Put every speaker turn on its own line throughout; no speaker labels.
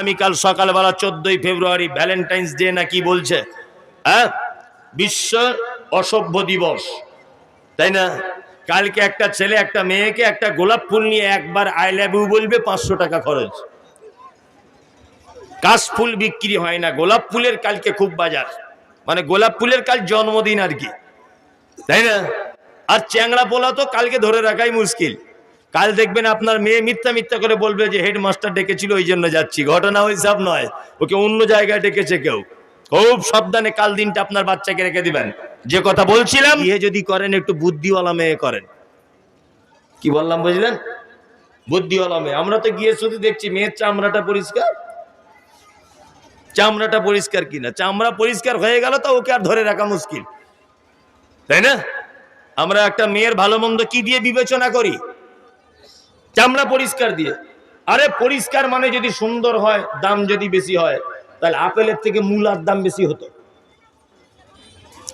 আগামীকাল সকালবেলা চোদ্দই ফেব্রুয়ারি ভ্যালেন্টাইন্স ডে না কি বলছে? হ্যাঁ? বিশ্ব অসভ্য দিবস। তাই না? কালকে একটা ছেলে, একটা মেয়েকে একটা গোলাপ ফুল নিয়ে একবার আই লাভ ইউ বলবে, পাঁচশো টাকা খরচ। কাশ ফুল বিক্রি হয় না। গোলাপ ফুলের কালকে খুব বাজার। মানে গোলাপ ফুলের কাল জন্মদিন আর কি। তাই না? আর চ্যাংড়া পোলা তো কালকে ধরে রাখাই মুশকিল। কাল দেখবেন আপনার মেয়ে মিথ্যা মিথ্যা করে বলবে যে হেডমাস্টার ডেকেছিল ওই জন্য যাচ্ছি। ঘটনা ওই সব নয়, ওকে অন্য জায়গায় ডেকেছে কেউ। খুব সাবধানে কাল দিনটা আপনার বাচ্চাকে রেখে দিবেন। যে কথা বলছিলাম ইয়ে যদি করেন, একটু বুদ্ধিওয়ালা মেয়ে করেন। কি বললাম, বুঝলেন? বুদ্ধিওয়ালা মেয়ে। আমরা তো গিয়ে শুধু দেখছি, মেয়ের চামড়াটা পরিষ্কার? চামড়াটা পরিষ্কার কিনা? চামড়া পরিষ্কার হয়ে গেল তো ওকে আর ধরে রাখা মুশকিল। তাই না? আমরা একটা মেয়ের ভালো মন্দ কি দিয়ে বিবেচনা করি? চামড়া পরিষ্কার দিয়ে। আরে পরিষ্কার মানে যদি সুন্দর হয়, দাম যদি বেশি হয়, তাহলে আপেলের থেকে মূলার দাম বেশি হতো।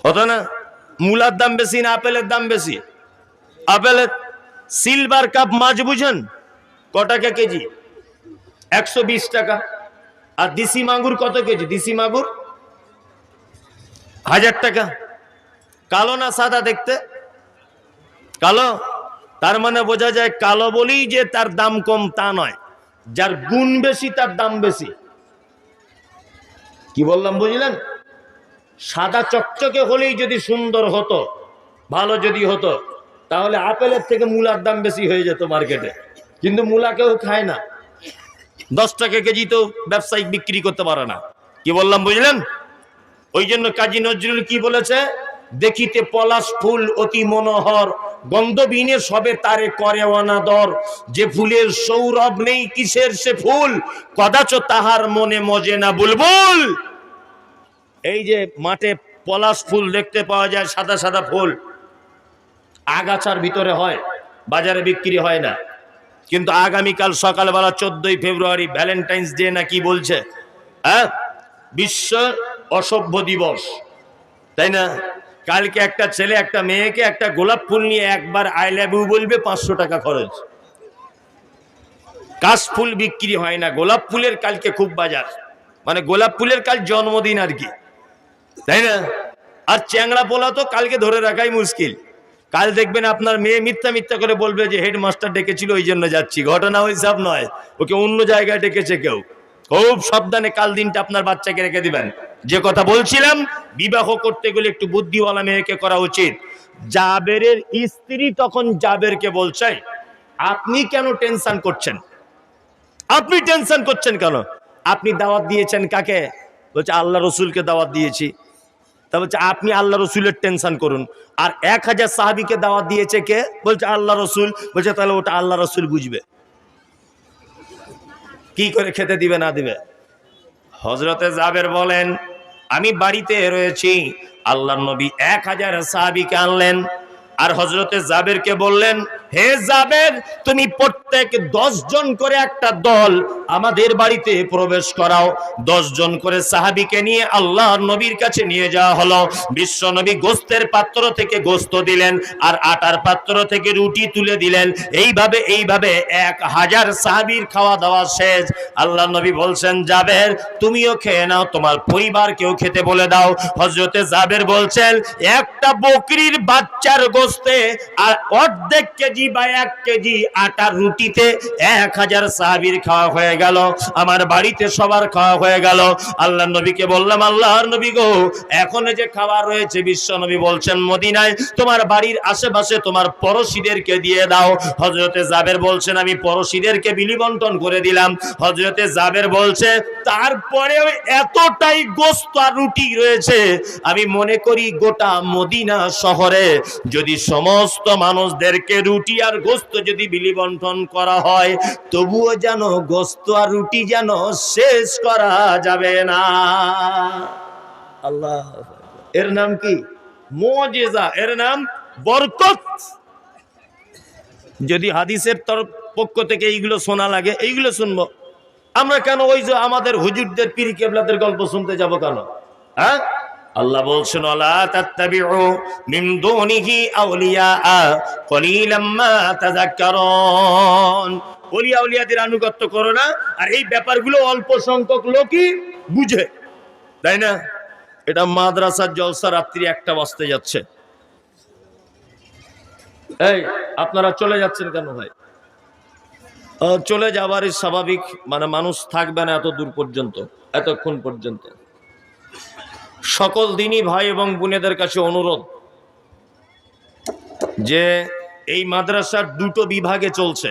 হতো না? মূলার দাম বেশি না আপেলের দাম বেশি? আপেলের সিলভার কাপ মাছ বুঝেন? ক টাকা কেজি? একশো বিশ টাকা। আর দিশি মাগুর কত কেজি? দিশি মাগুর হাজার টাকা। কালো না সাদা দেখতে? কালো? তার মানে বোঝা যায় কালো বলেই যে তার দাম কম তা নয়। যার গুণ বেশি, তার দাম বেশি। কি বললাম, বুঝলেন? সাদা চকচকে হলেই যদি সুন্দর হতো, ভালো যদি হতো, তাহলে আপেলের থেকে মূলার দাম বেশি হয়ে যেত মার্কেটে। কিন্তু মূলা কেউ খায় না। দশ টাকা কেজি তো ব্যবসায়িক বিক্রি করতে পারে না। কি বললাম, বুঝলেন? ওই জন্য কাজী নজরুল কি বলেছে? দেখিতে পলাশ ফুল অতি মনোহর গন্ধবিনে সবে তারে করে অনাদর। যে ফুলের সৌরভ নেই, কিসের সে ফুল? কদাচ তাহার মনে মজে না বুলবুল। এই যে মাঠে পলাশ ফুল দেখতে পাওয়া যায়, সাদা সাদা ফুল। আগাছার ভিতরে হয়, বাজারে বিক্রি হয় না। কিন্তু আগামীকাল সকালবেলা চোদ্দই ফেব্রুয়ারি, ভ্যালেন্টাইন্স ডে না কি বলছে? হ্যাঁ? বিশ্ব অসভ্য দিবস। তাই না? কালকে একটা ছেলে, একটা মেয়েকে একটা গোলাপ ফুল নিয়ে একবার আই লাভ বলবে, পাঁচশো টাকা খরচ। কাশ ফুল বিক্রি হয় না, গোলাপ ফুলের কালকে খুব বাজার। মানে গোলাপ ফুলের কাল জন্মদিন আর কি। তাই না? আর চ্যাংড়া পোলা তো কালকে ধরে রাখাই মুশকিল। কাল দেখবেন আপনার মেয়ে মিথ্যা মিথ্যা করে বলবে যে হেডমাস্টার ডেকেছিল, ওই জন্য যাচ্ছি। ঘটনা ওই সব নয়, ওকে অন্য জায়গায় ডেকেছে কেউ। খুব সাবধানে কাল দিনটা আপনার বাচ্চাকে রেখে দিবেন। যে কথা বলছিলাম, বিবাহ করতে গেলে একটু বুদ্ধিওয়ালা মেয়েকে করা উচিত। জাবেরের স্ত্রী তখন জাবেরকে বলছে, আপনি কেন টেনশন করছেন? আপনি টেনশন করছেন কেন? আপনি দাওয়াত দিয়েছেন কাকে? বলছে, আল্লাহ রসুলকে দাওয়াত দিয়েছি। তা বলছে, আপনি আল্লাহ রসুলের টেনশন করুন। আর এক হাজার সাহাবিকে দাওয়াত দিয়েছে কে? বলছে, আল্লাহ রসুল। বলছে, তাহলে ওটা আল্লাহ রসুল বুঝবে। কি করে খেতে দিবে, না দিবে? হজরতে জাবের বলেন আমি বাড়িতে রয়েছি। আল্লাহ নবী এক হাজার সাহাবিকে আনলেন। আর হজরতে জাবেরকে বললেন, হে জাবের, তুমি প্রত্যেক দশ জন করে একটা দল আমাদের বাড়িতে প্রবেশ করাও। দশ জন করে সাহাবিকে নিয়ে আল্লাহ নবীর কাছে নিয়ে যাওয়া হলো। বিশ্ব নবী গোস্তের পাত্র থেকে গোস্ত দিলেন আর আটার পাত্র থেকে রুটি তুলে দিলেন। এইভাবে এইভাবে এক হাজার সাহাবির খাওয়া দাওয়া শেষ। আল্লাহ নবী বলছেন, জাবের, তুমিও খেয়ে নাও, তোমার পরিবারকেও খেতে বলে দাও। হজরতে জাবের বলছেন, একটা বকরির বাচ্চার গোস্তে আর অর্ধেক কেজি বা এক কেজি আটার রুটিতে এক হাজার সাহাবির খাওয়া হয়ে গেল, আমার বাড়িতে সবার খাওয়া হয়ে গেল। আল্লাহ নবীকে বললাম, আল্লাহর নবী গো, এখন যে খাবার রয়েছে, বিশ্ব নবী বলছেন, মদিনায় তোমার বাড়ির আশেপাশে তোমার পড়শিদেরকে দিয়ে দাও। হজরতে জাবের বলছেন, আমি পড়শিদেরকে বিলি বন্টন করে দিলাম। হজরতে জাবের বলছে, তারপরেও এতটাই গোস্ত আর রুটি রয়েছে, আমি মনে করি গোটা মদিনা শহরে যদি সমস্ত মানুষদেরকে রুটি আর গোস্ত যদি বিলি বন্টন করা হয়, তবুও যেন গোস্ত আর রুটি যেন শেষ করা যাবে না। আল্লাহ, এর নাম কি? মোজেজা, এর নাম বরকত। যদি হাদিসের তরফ পক্ষ থেকে এইগুলো শোনা লাগে, এইগুলো শুনব। আমরা কেন ওই যে আমাদের হুজুরদের, পীর কেবলাদের গল্প শুনতে যাব কেন? হ্যাঁ? আল্লাহ বলছেন ওয়ালা তাত্তাবিউ মিন দুনিহি আউলিয়া কলিলাম মা তাযাক্কারুন। অলিয়া উলিয়াদের আনুগত্য করো না, আর এই ব্যাপারগুলো অল্প সংখ্যক লোকই বুঝে, তাই না? এটা মাদ্রাসার জলসা রাত্রি একটা বাজতে যাচ্ছে। এই, আপনারা চলে যাচ্ছেন কেন ভাই? চলে যাবারই স্বাভাবিক মানে মানুষ থাকবে না এত দূর পর্যন্ত, এতক্ষণ পর্যন্ত। সকল দিনই ভাই এবং বোনেদের কাছে অনুরোধ যে এই মাদ্রাসার দুটো বিভাগে চলছে।